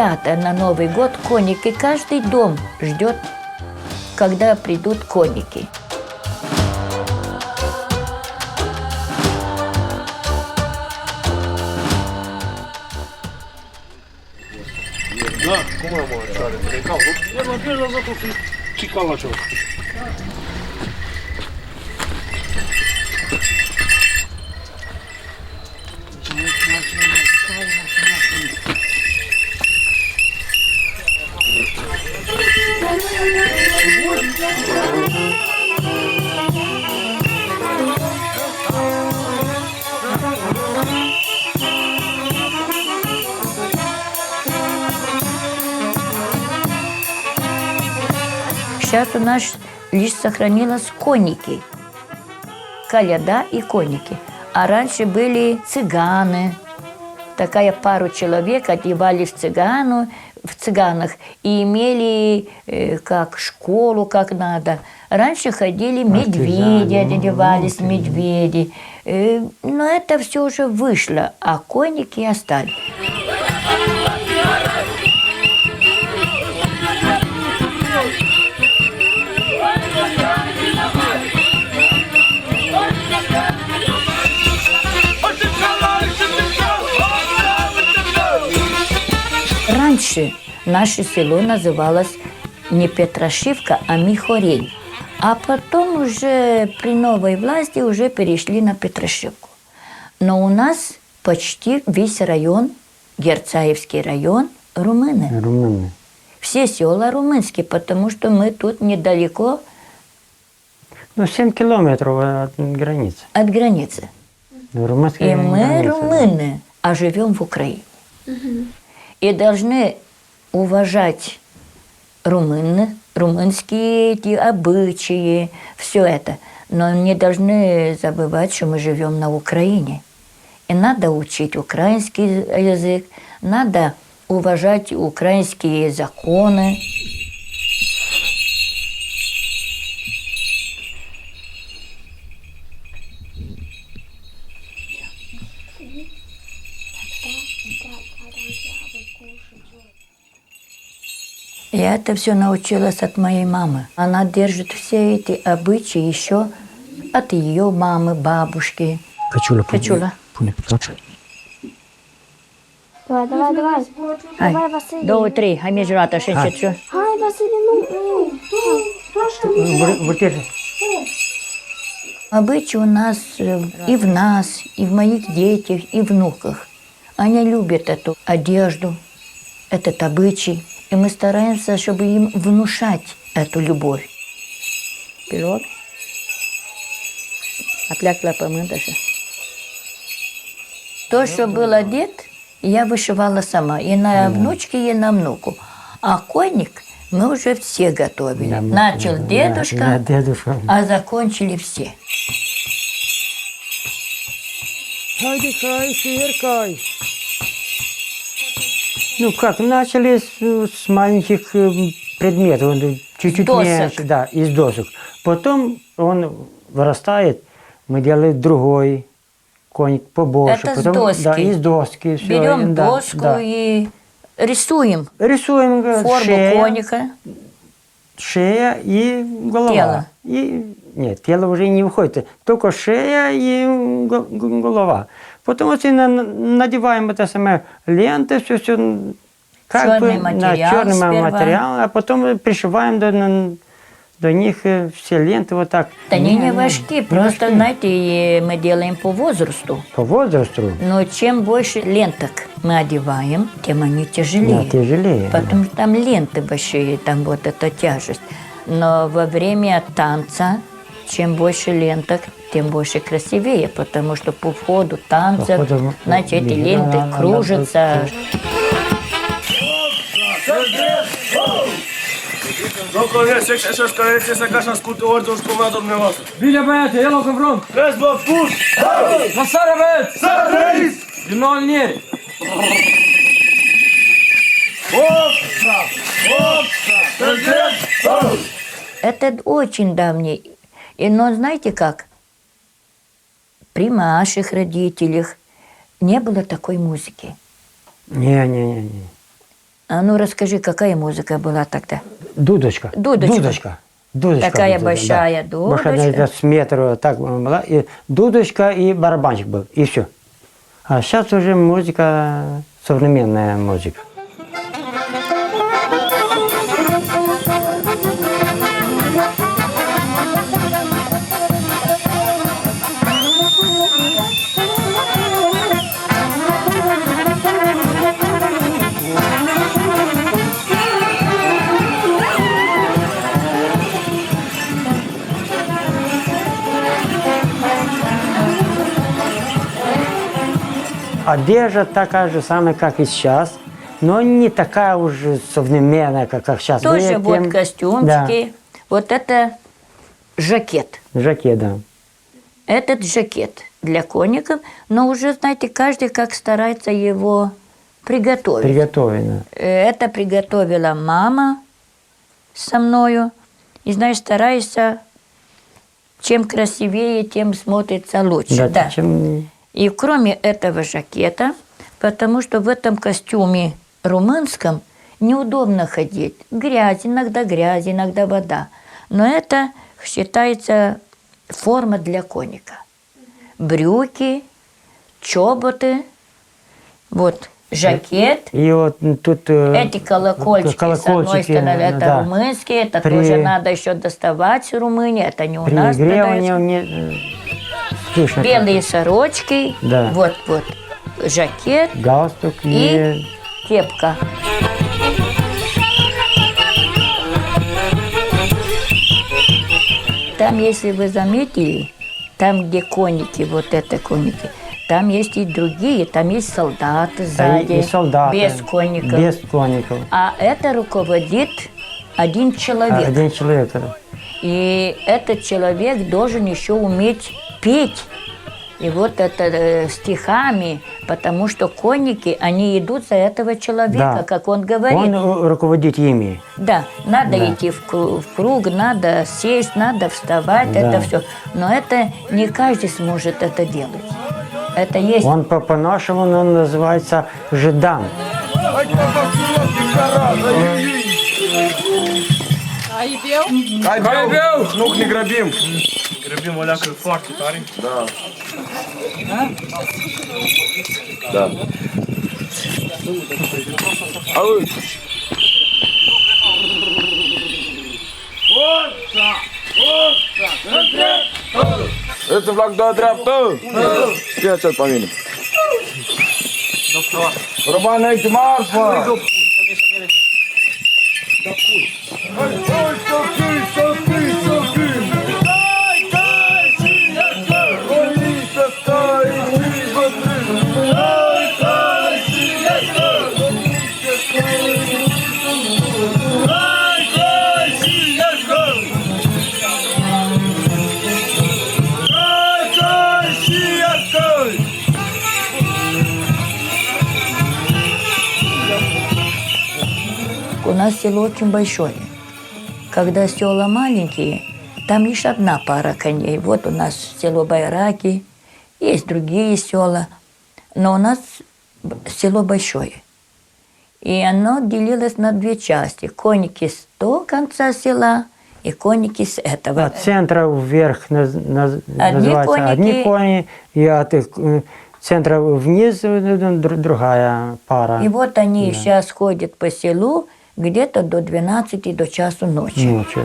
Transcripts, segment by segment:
Свято на Новый год коники. Каждый дом ждет, когда придут коники. Да, по-моему, Чарли прилетал. Ну, я надеюсь, за то, что чекала что. Сейчас у нас лишь сохранилось конники. Коляда и конники. А раньше были цыганы. Такая пару человек одевались в цыгану, в цыганах и имели э, как школу, как надо. Раньше ходили медведи, Партизаны, одевались ну, медведи. Э, но это все уже вышло, а конники остались. Раньше наше село называлось не Петрошивка, а Михорень. А потом уже при новой власти уже перешли на Петрошивку. Но у нас почти весь район, Герцаевский район, румыны. Румыны. Все села румынские, потому что мы тут недалеко Ну, 7 километров от границы. от границы. Румынская И мы граница, да. румыны, а живем в Украине. И должны уважать румыны, румынские эти обычаи, все это. Но не должны забывать, что мы живем на Украине. И надо учить украинский язык, надо уважать украинские законы. Я это все научилась от моей мамы. Она держит все эти обычаи еще от ее мамы, бабушки. Качула. Качула. Пуни. Давай, давай, давай. Ай, Давай, Василий. До три, а між рата ще Ай. що. Ай, Василий, ну, ну. Вертели. Обычаи у нас э, и в нас, и в моих детях, и внуках. Они любят эту одежду, этот обычай. И мы стараемся, чтобы им внушать эту любовь. Вперед. Оплякла помыташа. То, что был одет, я вышивала сама. И на внучке, и на внуку. А конник мы уже все готовили. Да, Начал да, дедушка, да, дедушка. а закончили все. Хайди, хай, сверкай. Ну как, начали с, с маленьких э, предметов, чуть-чуть меньше, да, из досок. Потом он вырастает, мы делаем другой коник побольше. Это с потом, доски. Да, из доски. Все, Берем да, доску да. и рисуем Рисуем э, форму шея, коника. шея и голова. Тело. И, нет, тело уже не выходит, только шея и го- го- голова. Потом вот и на- надеваем это самое ленты, все, все Чёрный материал черный сперва. материал, а потом пришиваем до, до них все ленты вот так. Они не Не, важки, просто, важки. знаете, мы делаем по возрасту. По возрасту Но чем больше ленток мы одеваем, тем они тяжелее. да, тяжелее. Потому что там ленты большие, там вот эта тяжесть. Но во время танца, чем больше ленток, тем больше красивее, потому что по входу По ходу, знаете, эти ленты она- она кружатся. Domnul Iesec, așa și care este să ca și asculte ori, doar cu vadul dumneavoastră. Bine băiate, el o confrunt! Vezi, bă, spus! La sare băieți! Să trăiți! Din nou alinieri! Опса! Опса! Să Это очень давний. И, но знаете как? При наших родителях не было такой музыки. Не, не, не, не. А ну расскажи, какая музыка была тогда? Дудочка. Дудочка. Дудочка. Дудочка Такая была, большая да. Большая, дудочка. где-то с метра так была. И дудочка и барабанчик был. И все. А сейчас уже музыка, современная музыка. Одежда такая же самая, как и сейчас, но не такая уже современная, как, как сейчас. Тоже Летом. вот костюмчики. Вот это жакет. Да, жакет, да. Этот жакет для конников, но уже, знаете, каждый как старается его приготовить. Приготовлено. Это приготовила мама со мною. И, знаешь, старайся, чем красивее, тем смотрится лучше. Да, Да. чем- И кроме этого жакета, потому что в этом костюме румынском неудобно ходить. Грязь, иногда грязь, иногда вода. Но это считается форма для конника. Брюки, чоботы, вот жакет. И вот тут... э, Эти колокольчики, с одной колокольчики, стороны, это да. румынские, это При- тоже надо еще доставать в Румынии, это не у При нас продается. не... слышно, Белые сорочки, Да. вот, вот, жакет Галстук и кепка. Там, если вы заметили, там, где конники, вот это конники, там есть и другие, там есть солдаты да, сзади, и, солдаты. без конников. Без конников. А это руководит один человек. Один человек. И этот человек должен еще уметь петь. И вот это э, стихами, потому что конники, они идут за этого человека, Да. как он говорит. Он э, руководит ими. Да, надо Да. идти в кру- в круг, надо сесть, надо вставать, Да. это все. Но это не каждый сможет это делать. Это есть Он по- по-нашему он называется жидан. Hai beu! Nu, ne Trebuie o leacă foarte tare. Da. Da. Auzi! Forța! Forța! Îndreptă! Îți îmi plac de dreaptă! Ia ce pe mine! Doctor! Roman, ești marfă! Da, pui! Da, pui! Нас село очень большое. Когда села маленькие, там лишь одна пара коней. Вот у нас село Байраки, есть другие села. Но у нас село большое. И оно делилось на две части. Конники с того конца села и конники с этого. От центра вверх наз- наз- Одни называется конники. одни кони, и от их, э, центра вниз э, др- другая пара. И вот они сейчас ходят по селу где-то до 12 до часу ночи. Ночью.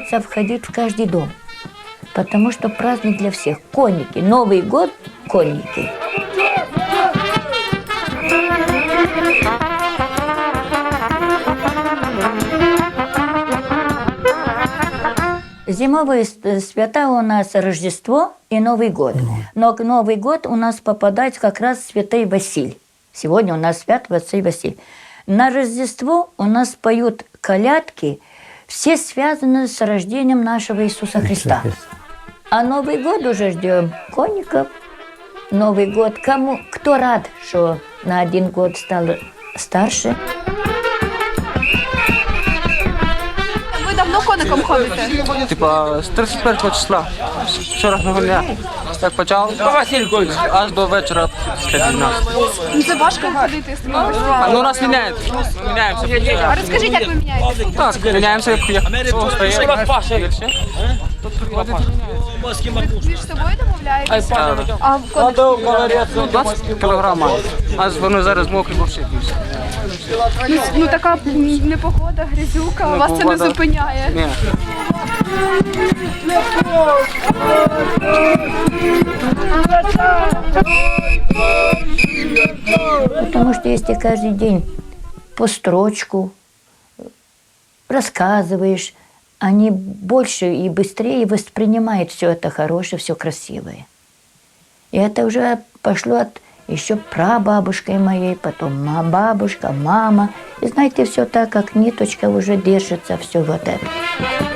Они стараются входить в каждый дом, потому что праздник для всех. Конники, Новый год – конники. Зимовые с- свята у нас Рождество и Новый год. Но к Новый год у нас попадает как раз Святой Василий. Сегодня у нас свят Василий Василий. На Рождество у нас поют колядки все связаны с рождением нашего Иисуса Христа. А Новый год уже ждем конников. Новый год. Кому, кто рад, что на один год стал старше? Ви давно коником ходите? Типа з 31 числа вчорашнього дня. як почав Василькович, аж до вечора. Ну, це важко ходити з Ну, нас міняють. Міняємося. А розкажіть, як ви міняєте? Так, міняємося, як я. Ви між собою домовляєтесь? А в кодексі? 20 кілограма. А вони зараз мокрі вовші. Ну, ну, така непогода, грязюка, ну, вас це не зупиняє. Потому что если каждый день по строчку рассказываешь, они больше и быстрее воспринимают все это хорошее, все красивое. И это уже пошло от еще прабабушкой моей, потом бабушка, мама. И знаете, все так, как ниточка уже держится, все вот это.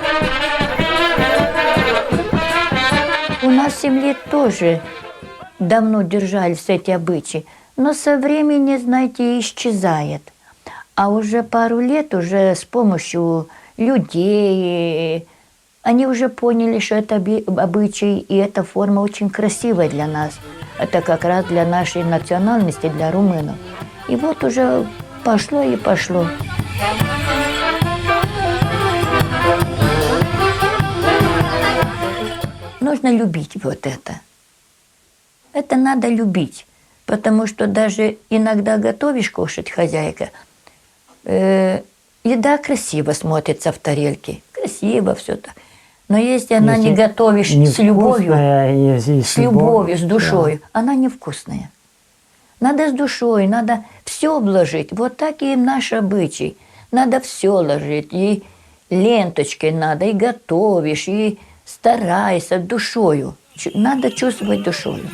У нас в семье тоже давно держались эти обычаи, но со временем, знаете, исчезает. А уже пару лет уже с помощью людей они уже поняли, что это обычай и эта форма очень красивая для нас. Это как раз для нашей национальности, для румынов. И вот уже пошло и пошло. Нужно любить вот это. Это надо любить, потому что даже иногда готовишь кушать, хозяйка, э, еда красиво смотрится в тарелке, красиво все так. Но если она не Если готовишь с любовью, невкусная, и- и с любовью, с душой, она невкусная. Надо с душой, надо все вложить. Вот так и наш обычай. Надо все ложить. И ленточкой надо, и готовишь, и старайся душою. Надо чувствовать душою.